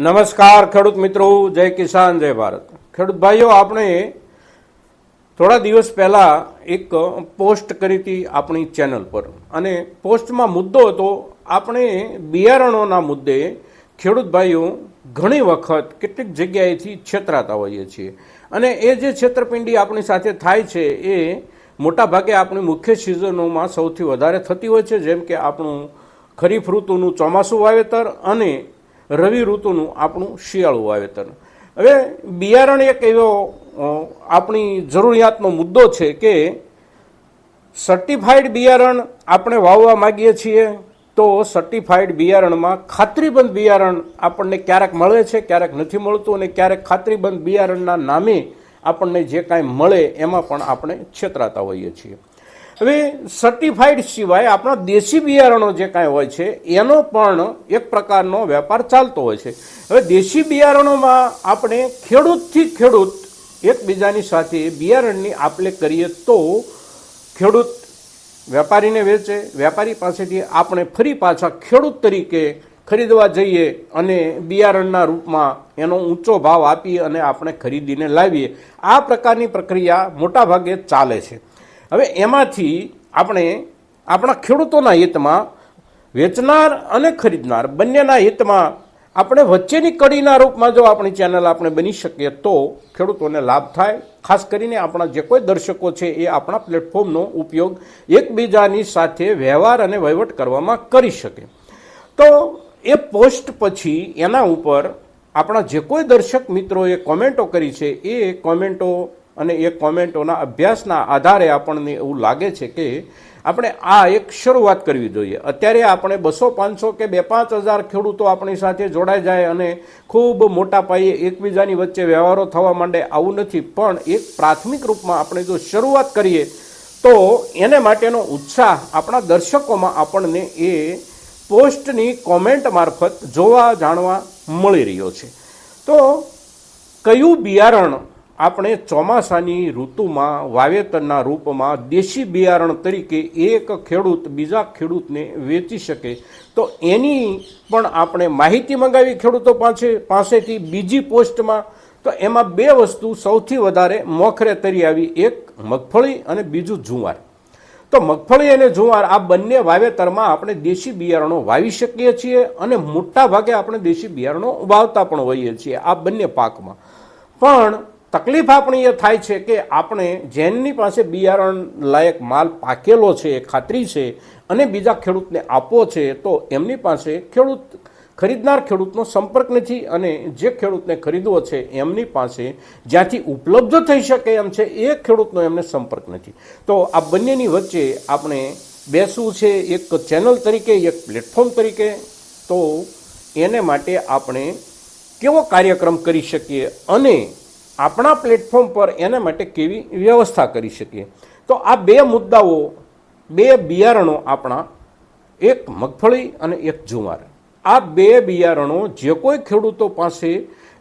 નમસ્કાર ખેડૂત મિત્રો, જય કિસાન, જય ભારત. ખેડૂત ભાઈઓ, આપણે થોડા દિવસ પહેલાં એક પોસ્ટ કરી હતી આપણી ચેનલ પર. અને પોસ્ટમાં મુદ્દો હતો, આપણે બિયારણોના મુદ્દે ખેડૂત ભાઈઓ ઘણી વખત કેટલીક જગ્યાએથી છેતરાતા હોઈએ છીએ. અને એ જે છેતરપિંડી આપણી સાથે થાય છે, એ મોટાભાગે આપણી મુખ્ય સિઝનોમાં સૌથી વધારે થતી હોય છે, જેમ કે આપણું ખરીફ ઋતુનું ચોમાસું વાવેતર અને રવિ ઋતુનું આપણું શિયાળું વાવેતર. હવે બિયારણ એક એવો આપણી જરૂરિયાતનો મુદ્દો છે કે સર્ટિફાઈડ બિયારણ આપણે વાવવા માગીએ છીએ તો સર્ટિફાઈડ બિયારણમાં ખાતરીબંધ બિયારણ આપણને ક્યારેક મળે છે, ક્યારેક નથી મળતું અને ક્યારેક ખાતરીબંધ બિયારણના નામે આપણને જે કાંઈ મળે એમાં પણ આપણે છેતરાતા હોઈએ છીએ. હવે સર્ટિફાઈડ સિવાય આપણા દેશી બિયારણો જે કાંઈ હોય છે, એનો પણ એક પ્રકારનો વેપાર ચાલતો હોય છે. હવે દેશી બિયારણોમાં આપણે ખેડૂતથી ખેડૂત એકબીજાની સાથે બિયારણની આપલે કરીએ તો ખેડૂત વેપારીને વેચે, વેપારી પાસેથી આપણે ફરી પાછા ખેડૂત તરીકે ખરીદવા જઈએ અને બિયારણના રૂપમાં એનો ઊંચો ભાવ આપી અને આપણે ખરીદીને લાવીએ. આ પ્રકારની પ્રક્રિયા મોટાભાગે ચાલે છે. હવે એમાંથી આપણે આપણા ખેડૂતોના હિતમાં વેચનાર અને ખરીદનાર બંનેના હિતમાં આપણે વચ્ચેની કડીના રૂપમાં જો આપણી ચેનલ આપણે બની શકીએ તો ખેડૂતોને લાભ થાય. ખાસ કરીને આપણા જે કોઈ દર્શકો છે એ આપણા પ્લેટફોર્મનો ઉપયોગ એકબીજાની સાથે વ્યવહાર અને વહીવટ કરવામાં કરી શકે. તો એ પોસ્ટ પછી એના ઉપર આપણા જે કોઈ દર્શક મિત્રોએ કોમેન્ટો કરી છે એ કોમેન્ટો અને એ કોમેન્ટોના અભ્યાસના આધારે આપણને એવું લાગે છે કે આપણે આ એક શરૂઆત કરવી જોઈએ. અત્યારે આપણે બસો પાંચસો કે બે પાંચ હજાર ખેડૂતો આપણી સાથે જોડાઈ જાય અને ખૂબ મોટા પાયે એકબીજાની વચ્ચે વ્યવહારો થવા માંડે આવું નથી. પણ એક પ્રાથમિક રૂપમાં આપણે જો શરૂઆત કરીએ, તો એને માટેનો ઉત્સાહ આપણા દર્શકોમાં આપણને એ પોસ્ટની કોમેન્ટ મારફત જોવા, જાણવા મળી રહ્યો છે. તો કયું બિયારણ આપણે ચોમાસાની ઋતુમાં, વાવેતરના રૂપમાં દેશી બિયારણ તરીકે એક ખેડૂત બીજા ખેડૂતને વેચી શકે. તો એની પણ આપણે માહિતી મંગાવી ખેડૂતો પાસે, પાસેથી બીજી પોસ્ટમાં. તો એમાં બે વસ્તુ સૌથી વધારે મોખરે તરી આવી, એક મગફળી અને બીજું જુવાર. તો મગફળી અને જુવાર આ બંને વાવેતરમાં આપણે દેશી બિયારણો વાવી શકીએ છીએ અને મોટા ભાગે આપણે દેશી બિયારણો વાવતા પણ હોઈએ છીએ આ બંને પાકમાં. પણ તકલીફ આપણી એ થાય છે કે આપણે જેમની પાસે બિયારણ લાયક માલ પાકેલો છે ખાતરી છે, અને બીજા ખેડૂતને આપવો છે, તો એમની પાસે ખેડૂત, ખરીદનાર ખેડૂતનો સંપર્ક નથી અને જે ખેડૂતને ખરીદવો છે, એમની પાસે જ્યાંથી ઉપલબ્ધ થઈ શકે એમ છે, એ ખેડૂતનો એમને સંપર્ક નથી. તો આ બંનેની વચ્ચે આપણે બેસવું છે એક ચેનલ તરીકે, એક પ્લેટફોર્મ તરીકે. તો એને માટે આપણે કેવો કાર્યક્રમ કરી શકીએ અને આપણા પ્લેટફોર્મ પર એના માટે કેવી વ્યવસ્થા કરી શકીએ? તો આ બે મુદ્દાઓ, બે બિયારણો આપણા, એક મગફળી અને એક જુવાર. આ બે બિયારણો જે કોઈ ખેડૂતો પાસે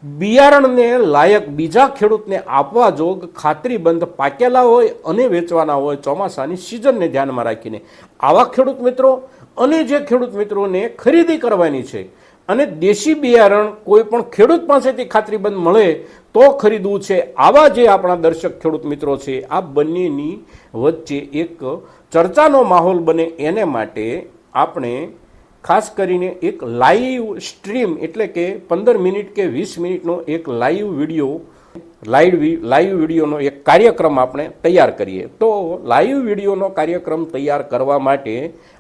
બિયારણને લાયક બીજા ખેડૂતને આપવા જોગ ખાતરીબંધ પાકેલા હોય અને વેચવાના હોય, ચોમાસાની સિઝનને ધ્યાનમાં રાખીને. આવા ખેડૂત મિત્રો અને જે ખેડૂત મિત્રોને ખરીદી કરવાની છે અને દેશી બિયારણ કોઈ પણ ખેડૂત પાસેથી ખાતરીબંધ મળે તો ખરીદવું છે. આવા જે આપણા દર્શક ખેડૂત મિત્રો છે, આ બંનેની વચ્ચે એક ચર્ચાનો માહોલ બને એને માટે આપણે ખાસ કરીને એક લાઈવ સ્ટ્રીમ એટલે કે પંદર મિનિટ કે વીસ મિનિટનો એક લાઈવ વીડિયો લાઈવ લાઈવ વિડીયોનો એક કાર્યક્રમ આપણે તૈયાર કરીએ. તો લાઈવ વિડીયોનો કાર્યક્રમ તૈયાર કરવા માટે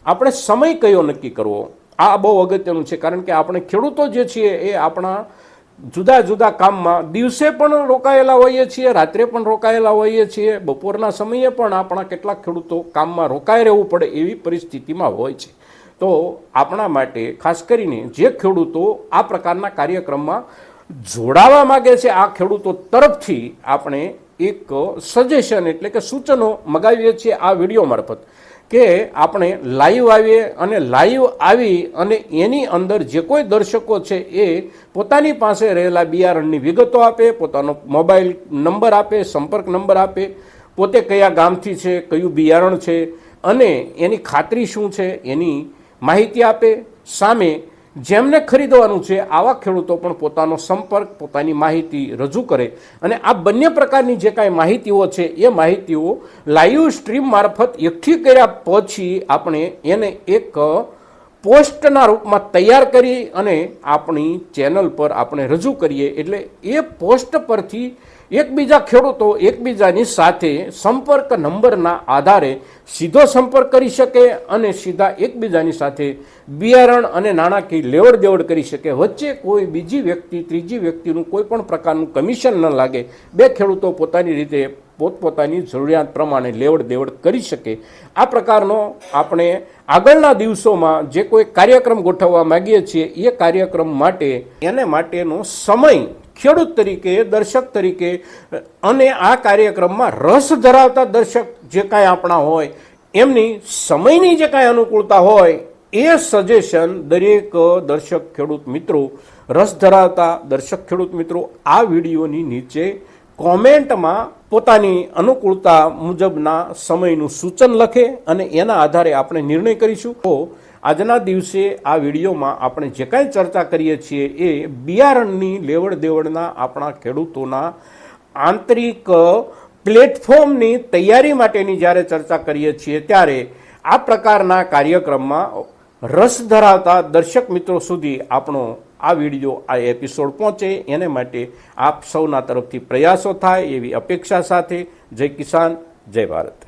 આપણે સમય કયો નક્કી કરવો? આ બહુ અગત્યનું છે, કારણ કે આપણે ખેડૂતો જે છીએ એ આપણા જુદા જુદા કામમાં દિવસે પણ રોકાયેલા હોઈએ છીએ, રાત્રે પણ રોકાયેલા હોઈએ છીએ, બપોરના સમયે પણ આપણા કેટલાક ખેડૂતો કામમાં રોકાઈ રહેવું પડે એવી પરિસ્થિતિમાં હોય છે. તો આપણા માટે ખાસ કરીને જે ખેડૂતો આ પ્રકારના કાર્યક્રમમાં જોડાવા માગે છે આ ખેડૂતો તરફથી આપણે એક સજેશન એટલે કે સૂચનો મગાવીએ છીએ આ વીડિયો મારફત કે આપણે લાઈવ આવીએ અને લાઈવ આવી અને એની અંદર જે કોઈ દર્શકો છે એ પોતાની પાસે રહેલા બિયારણની વિગતો આપે, પોતાનો મોબાઈલ નંબર આપે, સંપર્ક નંબર આપે, પોતે કયા ગામથી છે, કયું બિયારણ છે, અને એની ખાતરી શું છે, એની માહિતી આપે, સામે જેમને ખરીદવાનું છે, આવા ખેડૂતો પણ પોતાનો સંપર્ક, પોતાની માહિતી રજૂ કરે અને આ બંને પ્રકારની જે કાંઈ માહિતીઓ છે, એ માહિતીઓ લાઈવ સ્ટ્રીમ મારફત એકઠી કર્યા પછી આપણે એને એક પોસ્ટના રૂપમાં તૈયાર કરી અને આપણી ચેનલ પર આપણે રજૂ કરીએ એટલે એ પોસ્ટ પરથી એકબીજા ખેડૂતો એકબીજાની સાથે સંપર્ક નંબરના આધારે સીધો સંપર્ક કરી શકે અને સીધા એકબીજાની સાથે બિયારણ અને નાણાકીય લેવડ દેવડ કરી શકે. વચ્ચે કોઈ બીજી વ્યક્તિ, ત્રીજી વ્યક્તિનું કોઈ પણ પ્રકારનું કમિશન ન લાગે. બે ખેડૂતો પોતાની રીતે પોતપોતાની જરૂરિયાત પ્રમાણે લેવડ દેવડ કરી શકે. આ પ્રકારનો આપણે આગળના દિવસોમાં જે કોઈ કાર્યક્રમ ગોઠવવા માંગીએ છીએ, એ કાર્યક્રમ માટે એને માટેનો સમય ખેડૂત તરીકે, દર્શક તરીકે, અને આ કાર્યક્રમમાં રસ ધરાવતા દર્શક જે કાંઈ આપણા હોય, એમની સમયની જે કાંઈ અનુકૂળતા હોય, એ સજેશન દરેક દર્શક ખેડૂત મિત્રો, રસ ધરાવતા દર્શક ખેડૂત મિત્રો આ વિડીયોની નીચે કોમેન્ટમાં પોતાની અનુકૂળતા મુજબના સમયનું સૂચન લખે અને એના આધારે આપણે નિર્ણય કરીશું. તો આજના દિવસે આ વિડીયોમાં આપણે જે કાંઈ ચર્ચા કરીએ છીએ એ બિયારણની લેવડ દેવડના આપણા ખેડૂતોના આંતરિક પ્લેટફોર્મની તૈયારી માટેની જ્યારે ચર્ચા કરીએ છીએ ત્યારે આ પ્રકારના કાર્યક્રમમાં રસ ધરાવતા દર્શક મિત્રો સુધી આપણો આ વીડિયો આ એપિસોડ પહોંચે, એને માટે આપ સૌના તરફથી પ્રયાસો થાય એવી અપેક્ષા સાથે જય કિસાન, જય ભારત.